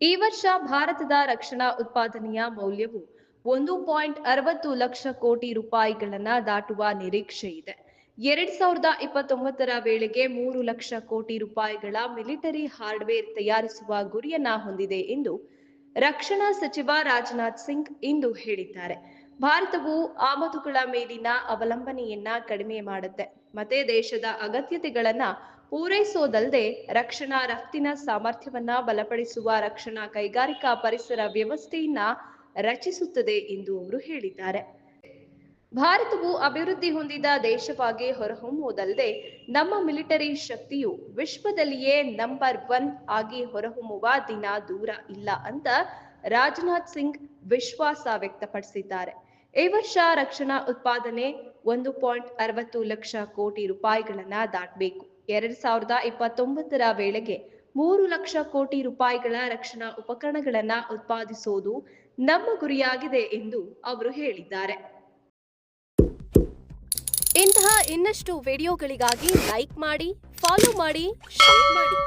ವರ್ಷ ಭಾರತದ ರಕ್ಷಣಾ ಉತ್ಪಾದನೆಯ ಮೌಲ್ಯವು ಒಂದು ಪಾಯಿಂಟ್ ಅರವತ್ತು ಲಕ್ಷ ಕೋಟಿ ರೂಪಾಯಿಗಳನ್ನ ದಾಟುವ ನಿರೀಕ್ಷೆ ಇದೆ. ಎರಡ್ ಸಾವಿರದ ಇಪ್ಪತ್ತೊಂಬತ್ತರ ವೇಳೆಗೆ ಮೂರು ಲಕ್ಷ ಕೋಟಿ ರೂಪಾಯಿಗಳ ಮಿಲಿಟರಿ ಹಾರ್ಡ್ವೇರ್ ತಯಾರಿಸುವ ಗುರಿಯನ್ನ ಹೊಂದಿದೆ ಎಂದು ರಕ್ಷಣಾ ಸಚಿವ ರಾಜನಾಥ್ ಸಿಂಗ್ ಇಂದು ಹೇಳಿದ್ದಾರೆ. ಭಾರತವು ಆಮದುಗಳ ಮೇಲಿನ ಅವಲಂಬನೆಯನ್ನ ಕಡಿಮೆ ಮಾಡುತ್ತೆ. ಮತ್ತೆ ದೇಶದ ಅಗತ್ಯತೆಗಳನ್ನ ಪೂರೈಸೋದಲ್ಲದೆ ರಕ್ಷಣಾ ರಫ್ತಿನ ಸಾಮರ್ಥ್ಯವನ್ನ ಬಲಪಡಿಸುವ ರಕ್ಷಣಾ ಕೈಗಾರಿಕಾ ಪರಿಸರ ವ್ಯವಸ್ಥೆಯನ್ನ ರಚಿಸುತ್ತದೆ ಎಂದು ಅವರು ಹೇಳಿದ್ದಾರೆ. ಭಾರತವು ಅಭಿವೃದ್ಧಿ ಹೊಂದಿದ ದೇಶವಾಗಿ ಹೊರಹೊಮ್ಮುವುದಲ್ಲದೆ ನಮ್ಮ ಮಿಲಿಟರಿ ಶಕ್ತಿಯು ವಿಶ್ವದಲ್ಲಿಯೇ ನಂಬರ್ ಒನ್ ಆಗಿ ಹೊರಹೊಮ್ಮುವ ದಿನ ದೂರ ಇಲ್ಲ ಅಂತ ರಾಜನಾಥ್ ಸಿಂಗ್ ವಿಶ್ವಾಸ ವ್ಯಕ್ತಪಡಿಸಿದ್ದಾರೆ. ಈ ವರ್ಷ ರಕ್ಷಣಾ ಉತ್ಪಾದನೆ ಒಂದು ಪಾಯಿಂಟ್ ಅರವತ್ತು ಲಕ್ಷ ಕೋಟಿ ರೂಪಾಯಿಗಳನ್ನ ದಾಟಬೇಕು. ಎರಡ್ ಸಾವಿರದ ಇಪ್ಪತ್ತೊಂಬತ್ತರ ವೇಳೆಗೆ ಮೂರು ಲಕ್ಷ ಕೋಟಿ ರೂಪಾಯಿಗಳ ರಕ್ಷಣಾ ಉಪಕರಣಗಳನ್ನ ಉತ್ಪಾದಿಸೋದು ನಮ್ಮ ಗುರಿಯಾಗಿದೆ ಎಂದು ಅವರು ಹೇಳಿದ್ದಾರೆ. ಇಂತಹ ಇನ್ನಷ್ಟು ವಿಡಿಯೋಗಳಿಗಾಗಿ ಲೈಕ್ ಮಾಡಿ, ಫಾಲೋ ಮಾಡಿ, ಶೇರ್ ಮಾಡಿ.